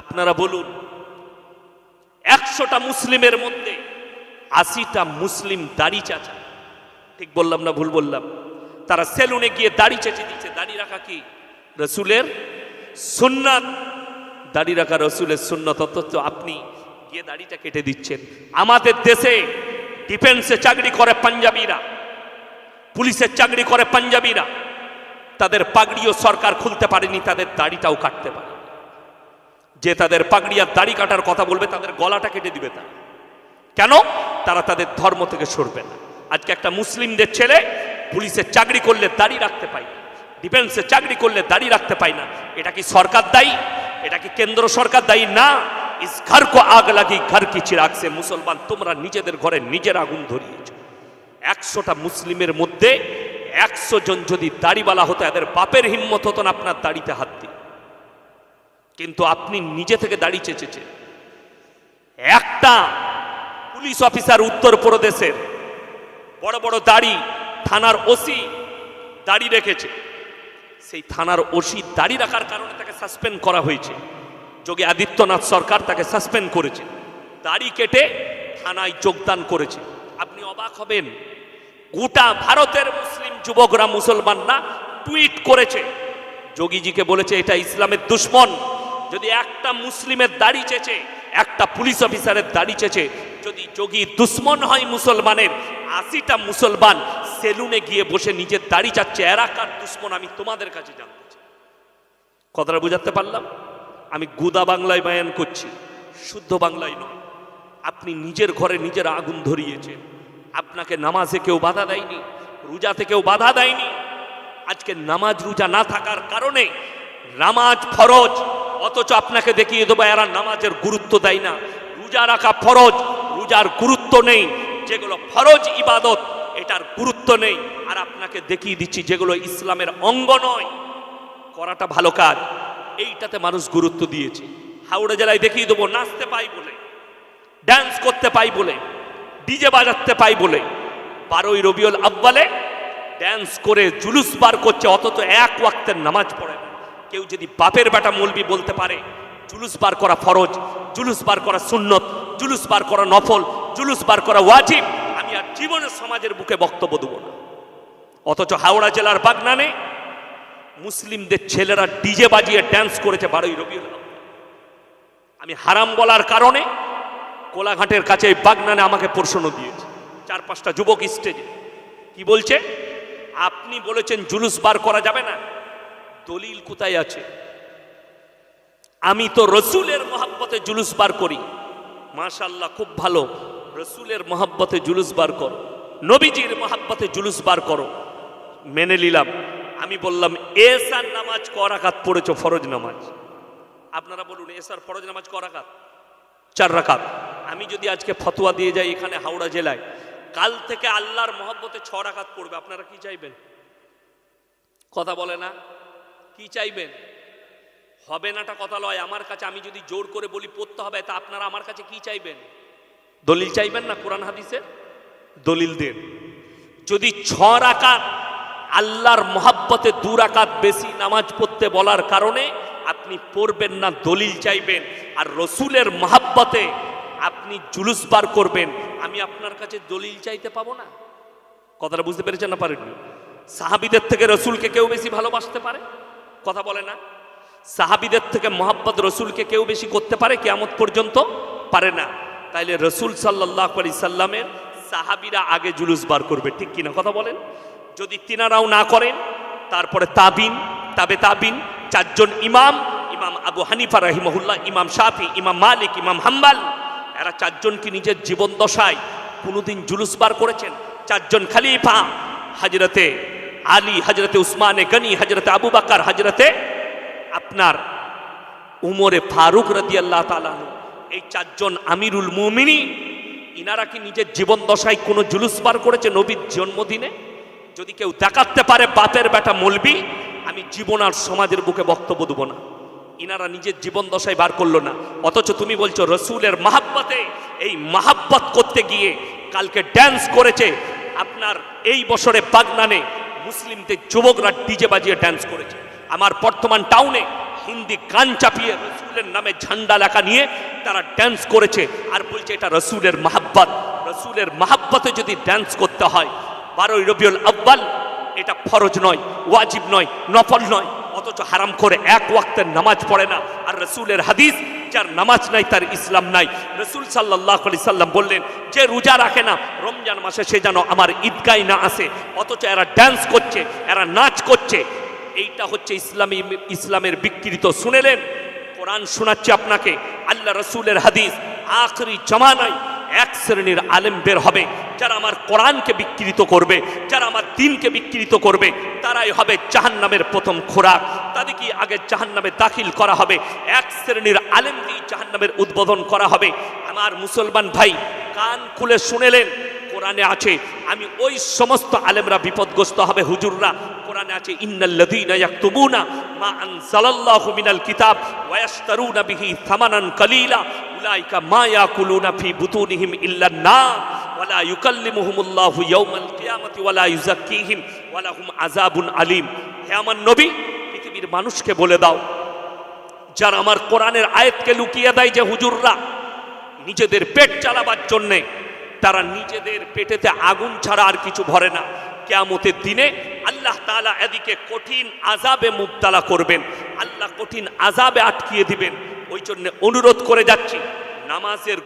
আপনারা বলুন, একশোটা মুসলিমের মধ্যে আশিটা মুসলিম দাড়ি চাচা। ঠিক বললাম না ভুল বললাম? তারা সেলুনে গিয়ে দাড়ি চেঁচে দিচ্ছে। দাড়ি রাখা কি? রসুলের সুন্নাত। দাড়ি রাখা রসুলের সুন্নত, অথচ আপনি গিয়ে দাড়িটা কেটে দিচ্ছেন। আমাদের দেশে ডিফেন্সে চাকরি করে পাঞ্জাবিরা পুলিশের চাকরি করে পাঞ্জাবিরা। তাদের পাগড়িও সরকার খুলতে পারেনি, তাদের দাড়িটাও কাটতে পারে যে তাদের পাগড়ি আর দাড়ি কাটার কথা বলবে, তাদের গলাটা কেটে দিবে তারা। কেন? তারা তাদের ধর্ম থেকে সরবে না। আজকে একটা মুসলিমদের ছেলে পুলিশের চাকরি করলে দাড়ি রাখতে পায় না। ডিফেন্সে চাকরি করলে দাড়ি রাখতে পায় না। এটা কি সরকার দায়ী? এটা কি কেন্দ্র সরকার দায়ী? না। ইস ঘর কো আগ লাগি, ঘর কি চিরাগ সে মুসলমান, তোমরা নিজেদের ঘরে নিজের আগুন ধরিয়েছ। একশোটা মুসলিমের মধ্যে একশো জন যদি দাড়িওয়ালা হতো, এদের বাপের হিম্মত হতো না আপনার দাড়িতে হাত কিন্তু আপনি নিজে থেকে দাড়ি চেঁচেছেন। একটা পুলিশ অফিসার উত্তরপ্রদেশের বড় বড় দাড়ি থানার ওসি দাড়ি রেখেছে। সেই থানার ওসি দাড়ি রাখার কারণে তাকে সাসপেন্ড করা হয়েছে। যোগী আদিত্যনাথ সরকার তাকে সাসপেন্ড করেছে। দাড়ি কেটে থানায় যোগদান করেছে। আপনি অবাক হবেন, গোটা ভারতের মুসলিম যুবকরা মুসলমানরা টুইট করেছে। যোগীজিকে বলেছে, এটা ইসলামের দুশ্মন। যদি একটা মুসলিমের দাড়ি চেয়েছে একটা পুলিশ অফিসারের দাড়ি চেয়েছে যদি যোগী দুশ্মন হয় মুসলমানের, আশিটা মুসলমান সেলুনে গিয়ে বসে নিজের দাড়ি চাচ্ছে এরাকার দুশ্মন আমি তোমাদের কাছে জানতে চাই। কথাটা বুঝাতে পারলাম? আমি গুদা বাংলায় বায়ান করছি, শুদ্ধ বাংলায় নয়। আপনি নিজের ঘরে নিজের আগুন ধরিয়েছেন। আপনাকে নামাজে কেউ বাধা দেয়নি, রোজাতে কেউ বাধা দেয়নি। আজকে নামাজ রোজা না থাকার কারণে নামাজ ফরজ। অথচ আপনাকে দেখিয়ে দেবো, এরা নামাজের গুরুত্ব দেয় না। রোজা রাখা ফরজ, রোজার গুরুত্ব নেই। যেগুলো ফরজ ইবাদত, এটার গুরুত্ব নেই। আর আপনাকে দেখিয়ে দিচ্ছি, যেগুলো ইসলামের অঙ্গ নয়। করাটা ভালো কাজ। এইটাতে মানুষ গুরুত্ব দিয়েছে। হাওড়া জেলায় দেখিয়ে দেবো, নাচতে পাই বলে ড্যান্স করতে পাই বলে ডিজে বাজাতে পাই বলে, বারোই রবিউল আব্বালে ড্যান্স করে জুলুস বার করছে, অথচ এক ওয়াক্তের নামাজ পড়ে কেউ যদি বাপের বেটা মলবি বলতে পারে, জুলুস বার করা ফরজ, জুলুস বার করা সুন্নত, জুলুস বার করা নফল, জুলুস বার করা ওয়াজিব, আমি আর জীবনের সমাজের বুকে বক্তব্য দেবো না। অথচ হাওড়া জেলার বাগনানে মুসলিমদের ছেলেরা ডিজে বাজিয়ে ড্যান্স করেছে বারোই রবিউল আমি হারাম বলার কারণে কোলাঘাটের কাছে এই বাগনানে আমাকে প্রশ্ন দিয়েছে। চার পাঁচটা যুবক স্টেজে কি বলছে? আপনি বলেছেন জুলুস বার করা যাবে না। দলিল কোথায় আছে? আমি তো রসুলের মহাব্বতে জুলুস বার করি। মাশাল্লাহ খুব ভালো। রসুলের মহাব্বতে জুলুস বার করো। নবীজির মহাব্বতে জুলুস বার করো। মেনে নিলাম। আমি বললাম, এসার নামাজ করাকাত পড়েছ? ফরজ নামাজ। আপনারা বলুন, এসার ফরজ নামাজ করাকাত চার রাকাত। আমি যদি আজকে ফতোয়া দিয়ে যাই এখানে হাওড়া জেলায়, কাল থেকে আল্লাহর মহব্বতে ছ রাকাত পড়বে। আপনারা কি চাইবেন? কথা বলে না? কি চাইবেন? হবে নাটা কথা লয় আমার কাছে আমি যদি জোর করে বলি পড়তে হবে তা আপনারা আমার কাছে কি চাইবেন? দলিল চাইবেন না কোরআন হাদিসের? দলিল দেন। যদি ছ রাকাত আল্লাহর মহাব্বতে দু রাকাত বেশি নামাজ পড়তে বলার কারণে আপনি পড়বেন না দলিল চাইবেন। আর রসুলের মহাব্বতে আপনি জুলুস বার করবেন। আমি আপনার কাছে দলিল চাইতে পাবো না? কথাটা বুঝতে পেরেছেন না পারেননি? সাহাবিদের থেকে রসুলকে কেউ বেশি ভালোবাসতে পারে? কথা বলে না। সাহাবিদের থেকে মোহাব্বত রসুলকে কেউ বেশি করতে পারে, কেয়ামত পর্যন্ত পারে না। তাইলে রসুল সাল্লাহ আলি সাল্লামের সাহাবিরা আগে জুলুস বার করবে, ঠিক কিনা কথা বলেন? যদি তিনারাও না করেন, তারপরে তাবিন, তাবে তাবিন, চারজন ইমাম ইমাম আবু হানিফা রহিমহুল্লাহ, ইমাম শাফি, ইমাম মালিক, ইমাম হাম্বাল, এরা চারজন কি নিজের জীবন দশায় কোনোদিন জুলুস বার করেছেন? চারজন খালিফা, হাজরতে আলী হজরতে উসমানে গনি হজরতে আবু বাকার হজরতে আপনার উমরে ফারুক রাদি আল্লাহ তালানু এই চারজন আমিরুল মুমিনী, ইনারা কি নিজের জীবন দশায় কোনো জুলুস বার করেছে নবীর জন্মদিনে? যদি কেউ দেখাতে পারে বাপের বেটা মলবি, আমি জীবন আর সমাজের বুকে বক্তব্য দেবো না। ইনারা নিজের জীবন দশায় বার করল না। অথচ তুমি বলছো, রসুলের মাহাব্বতে এই মাহাব্বত করতে গিয়ে কালকে ড্যান্স করেছে আপনার এই বছরে বাগনানে মুসলিমদের যুবকরা ডিজে বাজিয়ে ড্যান্স করেছে। আমার বর্তমান টাউনে হিন্দি গান চাপিয়ে রসুলের নামে ঝান্ডা লেখা নিয়ে তারা ড্যান্স করেছে আর বলছে এটা রসুলের মাহাব্বত। রসুলের মাহাব্বতে যদি ড্যান্স করতে হয়, বারোই রবিউল আব্বাল এটা ফরজ নয়, ওয়াজিব নয়, নফল নয়। অথচ হারাম করে এক ওয়াক্তের নামাজ পড়ে না। আর রসুলের হাদিস, যার নামাজ নাই, তার ইসলাম নাই। রসুল সাল্লাহ আলি সাল্লাম বললেন, যে রোজা রাখে না, রমজান মাসে সে যেন আমার ঈদগায় না আসে। অথচ এরা ড্যান্স করছে, এরা নাচ করছে। এইটা হচ্ছে ইসলামী, ইসলামের বিকৃত। শুনেলেন? কোরআন শোনাচ্ছে আপনাকে। আল্লাহ রসুলের হাদিস, আখরি জমানায় এক শ্রেণির আলেম বের হবে, যারা আমার কোরআনকে বিকৃত করবে, যারা আমার দিনকে বিকৃত করবে, তারাই হবে জাহান্নামের প্রথম খোরাক। তাদেরকে আগে জাহান্নামে দাখিল করা হবে? এক শ্রেণির আলেম দিয়ে জাহান্নামের উদ্বোধন করা হবে। আমার মুসলমান ভাই, কান খুলে শুনেলেন, কোরআনে আছে, আমি ওই সমস্ত আলেমরা বিপদগ্রস্ত হবে, হুজুররা। কোরআনে আছে, ইন্নাল্লাযীনা ইয়াকতুবুনা মা আনজালাল্লাহু মিনাল কিতাব ওয়া ইয়াশতারুনা বিহি থামানান কালীলা, উলাইকা মা ইয়াকুলুনা ফি বুতুনিহিম ইল্লান নার ওয়ালা ইউকাল্লিমুহুমুল্লাহু ইয়াওমাল আলীম। হে আমার নবী, পৃথিবীর মানুষকে বলে দাও, যারা আমার কোরআনের আয়াতকে লুকিয়ে দেয় যে হুজুররা, নিজেদের পেট চালাবার জন্যে, তারা নিজেদের পেটেতে আগুন ছাড়া আর কিছু ভরে না। কেয়ামতের দিনে আল্লাহ তাআলা এদিকে কঠিন আজাবে মুবতালা করবেন, আল্লাহ কঠিন আজাবে আটকিয়ে দিবেন। ওই জন্য অনুরোধ করে যাচ্ছি, নামাজের